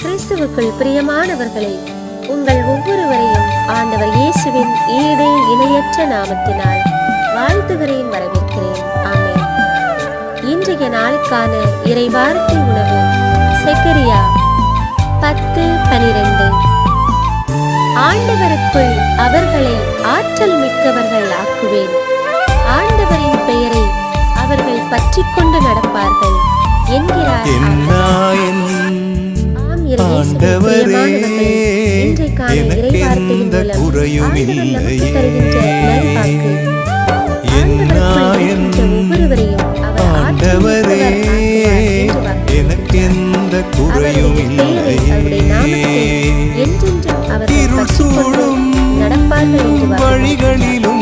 கிறிஸ்துவுக்குள் பிரியமானவர்களே உங்கள் ஒவ்வொருவரையும் ஆண்டவர் இயேசுவின் ஈடு இணையற்ற நாமத்தினால் வாழ்த்துகிறேன் வரவேற்கிறேன். ஆமே இன்றைய நாளுக்கான இறைவார்த்தை உணவு செக்கரியா பத்து பனிரெண்டு. ஆண்டவருக்குள் அவர்களை ஆற்றல் மிக்கவர்கள் ஆக்குவேன். ஆண்டவரின் பெயரை அவர்கள் பற்றிக்கொண்டு நடப்பார்கள். ஆண்டவர். எனக்கு எந்த குறையும் இல்லையே. ஆண்டவரே எனக்கு எந்த குறையும் இல்லையே இருள் வாக்கு வழிகளிலும்